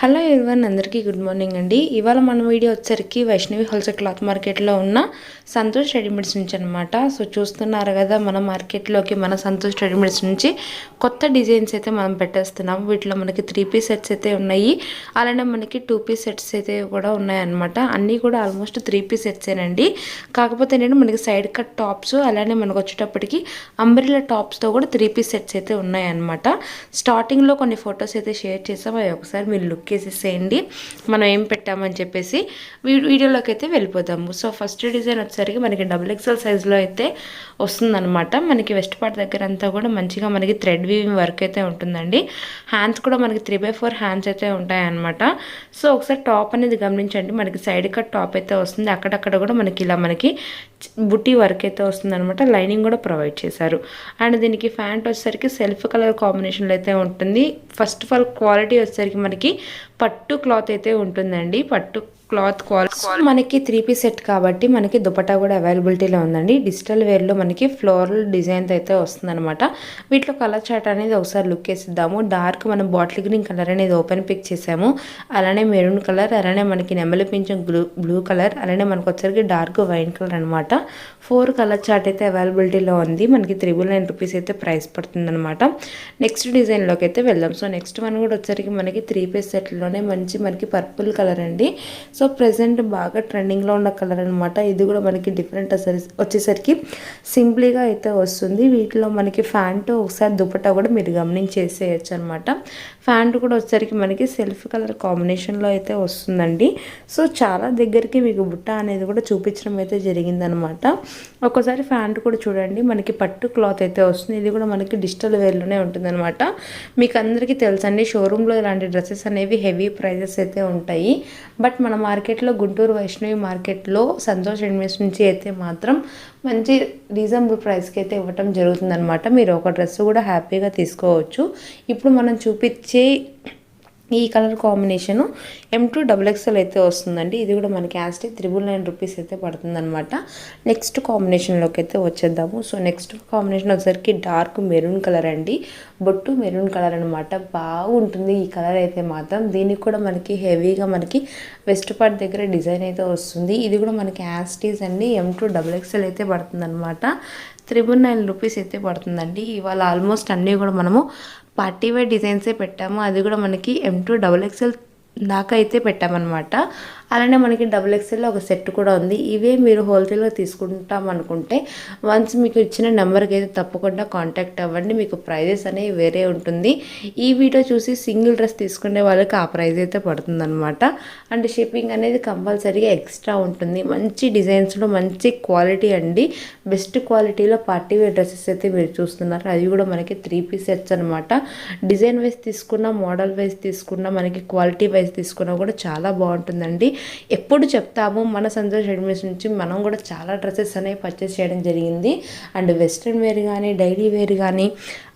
Hello everyone అందరికీ good morning అండి. ఇవాళ మన వీడియో వచ్చరికి వైష్ణవి హోల్సేల్ క్లాత్ మార్కెట్లో ఉన్న సంతోష్ రెడీమేడ్స్ నుంచి అనమాట సో చూస్తున్నారు కదా మన మార్కెట్లోకి మన సంతోష్ రెడీమేడ్స్ నుంచి కొత్త డిజైన్స్ అయితే మనం పెట్టేస్తున్నాం. వీటిలో మనకి త్రీ పీస్ సెట్స్ అయితే ఉన్నాయి. అలానే మనకి టూ పీస్ సెట్స్ అయితే కూడా ఉన్నాయన్నమాట అన్నీ కూడా ఆల్మోస్ట్ త్రీ పీస్ సెట్సేనండి కాకపోతే నేను మనకి సైడ్ కట్ టాప్స్ అలానే మనకు వచ్చేటప్పటికి అంబ్రిల్లా టాప్స్తో కూడా త్రీ పీస్ సెట్స్ అయితే ఉన్నాయన్నమాట స్టార్టింగ్లో కొన్ని ఫొటోస్ అయితే షేర్ చేసాం. అవి ఒకసారి మీరు లుక్ వేసేసేయండి మనం ఏం పెట్టామని చెప్పేసి వీడియోలోకి అయితే వెళ్ళిపోతాము సో ఫస్ట్ డిజైన్ వచ్చేసరికి మనకి డబుల్ ఎక్సెల్ సైజులో అయితే వస్తుందన్నమాట. మనకి వెస్ట్ పార్ట్ దగ్గర అంతా కూడా మంచిగా మనకి థ్రెడ్ వీవింగ్ వర్క్ అయితే ఉంటుందండి. హ్యాండ్స్ కూడా మనకి త్రీ బై ఫోర్ హ్యాండ్స్ అయితే ఉంటాయన్నమాట. సో ఒకసారి టాప్ అనేది గమనించండి. మనకి సైడ్ కట్ టాప్ అయితే వస్తుంది. అక్కడక్కడ కూడా మనకి ఇలా మనకి బుట్టి వర్క్ అయితే వస్తుందనమాట లైనింగ్ కూడా ప్రొవైడ్ చేశారు. అండ్ దీనికి ఫ్యాంట్ వచ్చేసరికి సెల్ఫ్ కలర్ కాంబినేషన్లో అయితే ఉంటుంది. ఫస్ట్ ఆఫ్ ఆల్ క్వాలిటీ వచ్చేసరికి మనకి పట్టు క్లాత్ అయితే ఉంటుందండి. పట్టు క్లాత్ క్వాలిటీ మనకి త్రీ పీస్ సెట్ కాబట్టి మనకి దుపటా కూడా అవైలబిలిటీలో ఉందండి. డిజిటల్ వేర్లో మనకి ఫ్లోరల్ డిజైన్ అయితే వస్తుందన్నమాట. వీటిలో కలర్ చార్ట్ అనేది ఒకసారి లుక్ వేసిద్దాము. డార్క్ మనం బాటిల్ గ్రీన్ కలర్ అనేది ఓపెన్ పిక్ చేసాము. అలానే మెరూన్ కలర్ అలానే మనకి నెమలి పింఛం బ్లూ బ్లూ కలర్ అలానే మనకు వచ్చరికి డార్క్ వైన్ కలర్ అనమాట ఫోర్ కలర్ చార్ట్ అయితే అవైలబిలిటీలో ఉంది. మనకి త్రిబుల్ నైన్ రూపీస్ అయితే ప్రైస్ పడుతుంది అనమాట నెక్స్ట్ డిజైన్లోకి అయితే వెళ్దాం. సో నెక్స్ట్ వన్ కూడా వచ్చరికి మనకి త్రీ పీస్ సెట్లోనే మంచి మనకి పర్పుల్ కలర్ అండి. సో ప్రజెంట్ బాగా ట్రెండింగ్లో ఉన్న కలర్ అనమాట ఇది కూడా మనకి డిఫరెంట్ వచ్చేసరికి సింప్లీగా అయితే వస్తుంది. వీటిలో మనకి ఫ్యాంట్ ఒకసారి దుపట్టా కూడా మీరు గమనించేసేయచ్చు అనమాట ఫ్యాంట్ కూడా వచ్చేసరికి మనకి సెల్ఫ్ కలర్ కాంబినేషన్లో అయితే వస్తుందండి. సో చాలా దగ్గరికి మీకు బుట్ట అనేది కూడా చూపించడం అయితే జరిగిందనమాట ఒక్కోసారి ఫ్యాంట్ కూడా చూడండి. మనకి పట్టు క్లాత్ అయితే వస్తుంది. ఇది కూడా మనకి డిజిటల్ వేర్లోనే ఉంటుందన్నమాట. మీకు అందరికీ తెలుసండి షోరూంలో ఇలాంటి డ్రెస్సెస్ అనేవి హెవీ ప్రైజెస్ అయితే ఉంటాయి. బట్ మన మార్కెట్లో గుంటూరు వైష్ణవి మార్కెట్లో సంతోష్ ఇన్వెస్ట్ నుంచి అయితే మాత్రం మంచి రీజనబుల్ ప్రైస్కి అయితే ఇవ్వటం జరుగుతుందనమాట మీరు ఒక డ్రెస్ కూడా హ్యాపీగా తీసుకోవచ్చు. ఇప్పుడు మనం చూపించే ఈ colour combination M to double XL అయితే వస్తుందండి. ఇది కూడా మనకి యాస్టిక్ త్రిబుల్ నైన్ రూపీస్ అయితే పడుతుందనమాట నెక్స్ట్ కాంబినేషన్లోకి అయితే వచ్చేద్దాము. సో నెక్స్ట్ కాంబినేషన్ వచ్చేసరికి డార్క్ మెరూన్ కలర్ అండి. బొట్టు మెరూన్ కలర్ అనమాట బాగుంటుంది ఈ కలర్ అయితే మాత్రం. దీనికి కూడా మనకి హెవీగా మనకి వెస్ట్ పార్ట్ దగ్గర డిజైన్ అయితే వస్తుంది. ఇది కూడా మనకి యాస్టీస్ అండి. ఎం టూ డబుల్ ఎక్స్ఎల్ అయితే పడుతుందనమాట త్రిబుల్ నైన్ రూపీస్ అయితే పడుతుందండి. ఇవాళ ఆల్మోస్ట్ అన్నీ కూడా మనము పార్టీ వేర్ డిజైన్సే పెట్టాము. అది కూడా మనకి ఎం టూ డబుల్ ఎక్స్ఎల్ దాకా అయితే పెట్టామన్నమాట. అలానే మనకి డబుల్ ఎక్స్ఎల్లో ఒక సెట్ కూడా ఉంది. ఇవే మీరు హోల్సేల్గా తీసుకుంటాం అనుకుంటే వన్స్ మీకు ఇచ్చిన నెంబర్కి అయితే తప్పకుండా కాంటాక్ట్ అవ్వండి. మీకు ప్రైజెస్ అనేవి వేరే ఉంటుంది. ఈ వీడియో చూసి సింగిల్ డ్రెస్ తీసుకునే వాళ్ళకి ఆ ప్రైజ్ అయితే పడుతుందన్నమాట. అండ్ షిప్పింగ్ అనేది కంపల్సరీగా ఎక్స్ట్రా ఉంటుంది. మంచి డిజైన్స్లో మంచి క్వాలిటీ అండి. బెస్ట్ క్వాలిటీలో పార్టీ వేర్ డ్రెస్సెస్ అయితే మీరు చూస్తున్నారు. అది కూడా మనకి త్రీ పీస్ సెట్స్ అనమాట డిజైన్ వైజ్ తీసుకున్న మోడల్ వైజ్ తీసుకున్న మనకి క్వాలిటీ వైజ్ తీసుకున్నా కూడా చాలా బాగుంటుందండి. ఎప్పుడు చెప్తాము మన సంతోష్ రెడీమేడ్స్ నుంచి మనం కూడా చాలా డ్రెస్సెస్ అనేవి పర్చేస్ చేయడం జరిగింది. అండ్ వెస్ట్రన్ వేర్ కానీ డైలీ వేర్ కానీ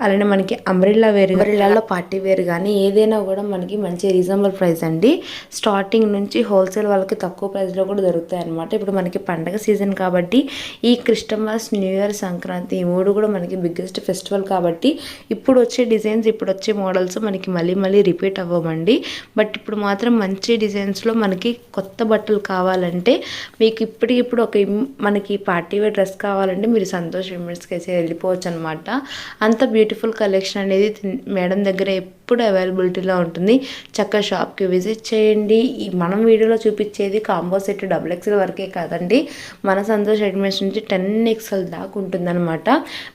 అలానే మనకి అంబ్రిల్లా వేర్ అంబ్రిల్లాలో పార్టీ వేర్ కానీ ఏదైనా కూడా మనకి మంచి రీజనబుల్ ప్రైస్ అండి. స్టార్టింగ్ నుంచి హోల్సేల్ వాళ్ళకి తక్కువ ప్రైస్లో కూడా దొరుకుతాయి అనమాట ఇప్పుడు మనకి పండగ సీజన్ కాబట్టి ఈ క్రిస్టమస్ న్యూ ఇయర్ సంక్రాంతి ఈ మూడు కూడా మనకి బిగ్గెస్ట్ ఫెస్టివల్ కాబట్టి ఇప్పుడు వచ్చే డిజైన్స్ ఇప్పుడు వచ్చే మోడల్స్ మనకి మళ్ళీ మళ్ళీ రిపీట్ అవ్వమండి. బట్ ఇప్పుడు మాత్రం మంచి డిజైన్స్లో మనకి కొత్త బట్టలు కావాలంటే మీకు ఇప్పటికిప్పుడు ఒక మనకి పార్టీ వేర్ డ్రెస్ కావాలంటే మీరు సంతోష్ విమెన్స్కి అయితే వెళ్ళిపోవచ్చు అనమాట అంత బ్యూటిఫుల్ కలెక్షన్ అనేది మేడం దగ్గర ఎప్పుడు అవైలబిలిటీలో ఉంటుంది. చక్కగా షాప్కి విజిట్ చేయండి. ఈ మనం వీడియోలో చూపించేది కాంబో సెట్ డబుల్ ఎక్స్ఎల్ వరకే కాదండి. మన సంతోష్ అడ్మిన్స్ నుంచి టెన్ ఎక్స్ఎల్ దాకా ఉంటుందన్నమాట.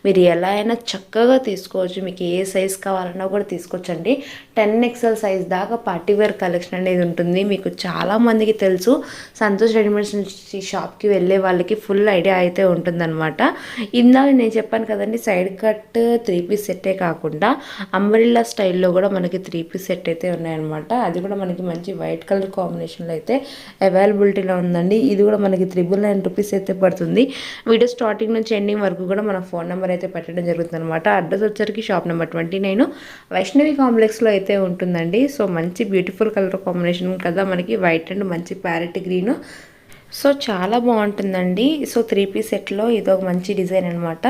మీరు ఎలా అయినా చక్కగా తీసుకోవచ్చు. మీకు ఏ సైజ్ కావాలన్నా కూడా తీసుకోవచ్చండి. టెన్ ఎక్స్ఎల్ సైజ్ దాకా పార్టీ వేర్ కలెక్షన్ అనేది ఉంటుంది. మీకు చాలామందికి తెలుసు. సంతోష్ రెడీమేడ్స్ నుంచి షాప్కి వెళ్ళే వాళ్ళకి ఫుల్ ఐడియా అయితే ఉంటుందన్నమాట. ఇందాక నేను చెప్పాను కదండి సైడ్ కట్ త్రీ పీస్ సెట్టే కాకుండా అంబ్రిల్లా స్టైల్లో కూడా మనకి త్రీ పీస్ సెట్ అయితే ఉన్నాయన్నమాట. అది కూడా మనకి మంచి వైట్ కలర్ కాంబినేషన్లో అయితే అవైలబిలిటీలో ఉందండి. ఇది కూడా మనకి త్రిబుల్ నైన్ రూపీస్ అయితే పడుతుంది. వీడియో స్టార్టింగ్ నుంచి ఎండింగ్ వరకు కూడా మన ఫోన్ నెంబర్ అయితే పెట్టడం జరుగుతుంది అనమాట అడ్రస్ వచ్చరికి shop number twenty nine Vaishnavi కాంప్లెక్స్లో అయితే ఉంటుందండి. సో మంచి బ్యూటిఫుల్ కలర్ కాంబినేషన్ కదా మనకి. వైట్ అండ్ మంచి ప్యారెట్ గ్రీన్ సో చాలా బాగుంటుందండి. సో త్రీ పీస్ సెట్లో ఇది ఒక మంచి డిజైన్ అనమాట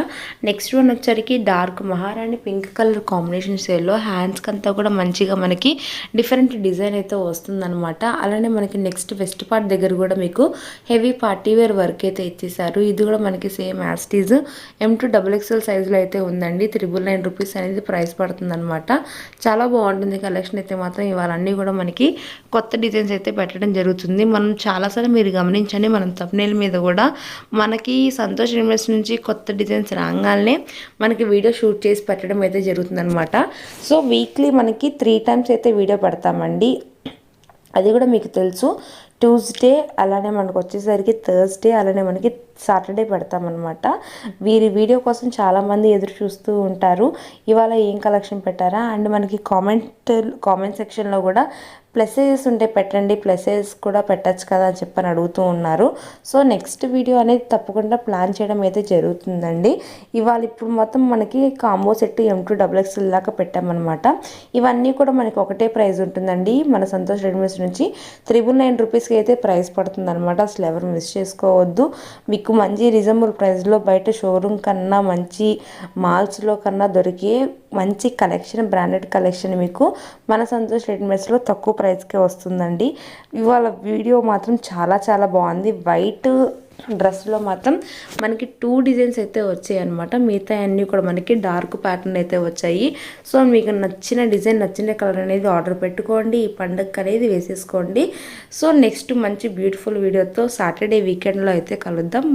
నెక్స్ట్ వన్ వచ్చరికి dark maharani pink colour combination సేల్లో హ్యాండ్స్కి అంతా కూడా మంచిగా మనకి డిఫరెంట్ డిజైన్ అయితే వస్తుందన్నమాట. అలానే మనకి నెక్స్ట్ వెస్ట్ పార్ట్ దగ్గర కూడా మీకు హెవీ పార్టీ వేర్ వర్క్ అయితే ఇచ్చేసారు ఇది కూడా మనకి సేమ్ యాస్టీజ్ ఎం టు డబుల్ ఎక్స్ఎల్ సైజులో అయితే ఉందండి. త్రిబుల్ నైన్ రూపీస్ అనేది ప్రైస్ పడుతుందన్నమాట. చాలా బాగుంటుంది కలెక్షన్ అయితే మాత్రం. ఇవాళన్నీ కూడా మనకి కొత్త డిజైన్స్ అయితే పెట్టడం జరుగుతుంది. మనం చాలాసార్లు మీరు గమనించి గమనించండి మనం తప్నేల మీద కూడా మనకి సంతోష్ ఇన్వెస్ట్ నుంచి కొత్త డిజైన్స్ రాగానే మనకి వీడియో షూట్ చేసి పెట్టడం అయితే జరుగుతుందనమాట సో వీక్లీ మనకి త్రీ టైమ్స్ అయితే వీడియో పెడతామండి. అది కూడా మీకు తెలుసు ట్యూస్డే అలానే మనకు వచ్చేసరికి థర్స్డే అలానే మనకి సాటర్డే పెడతామన్నమాట. వీరి వీడియో కోసం చాలామంది ఎదురు చూస్తూ ఉంటారు. ఇవాళ ఏం కలెక్షన్ పెట్టారా? అండ్ మనకి కామెంట్ కామెంట్ సెక్షన్లో కూడా ప్లసెస్ ఉంటే పెట్టండి ప్లసెస్ కూడా పెట్టచ్చు కదా అని చెప్పని అడుగుతూ ఉన్నారు. సో నెక్స్ట్ వీడియో అనేది తప్పకుండా ప్లాన్ చేయడం అయితే జరుగుతుందండి. ఇవాళ ఇప్పుడు మొత్తం మనకి combo set M to double XL దాకా పెట్టామన్నమాట. ఇవన్నీ కూడా మనకి ఒకటే ప్రైస్ ఉంటుందండి. మన సంతోష్ రెడీమేడ్స్ నుంచి త్రిబుల్ నైన్ రూపీస్కి అయితే ప్రైస్ పడుతుంది అనమాట అసలు ఎవరు మిస్ చేసుకోవద్దు. మీకు మంచి రీజనబుల్ ప్రైస్లో బయట షోరూమ్ కన్నా మంచి మాల్స్లో కన్నా దొరికే మంచి కలెక్షన్ బ్రాండెడ్ కలెక్షన్ మీకు మన సంతోష్ రెడీమేడ్స్లో తక్కువ ప్రైస్కే వస్తుందండి. ఇవాళ వీడియో మాత్రం చాలా చాలా బాగుంది. వైట్ డ్రెస్లో మాత్రం మనకి టూ డిజైన్స్ అయితే వచ్చాయి అనమాట మిగతా అన్నీ కూడా మనకి డార్క్ ప్యాటర్న్ అయితే వచ్చాయి. సో మీకు నచ్చిన డిజైన్ నచ్చిన కలర్ అనేది ఆర్డర్ పెట్టుకోండి. ఈ పండుగ అనేది వేసేసుకోండి. సో నెక్స్ట్ మంచి బ్యూటిఫుల్ వీడియోతో సాటర్డే వీకెండ్లో అయితే కలుద్దాం.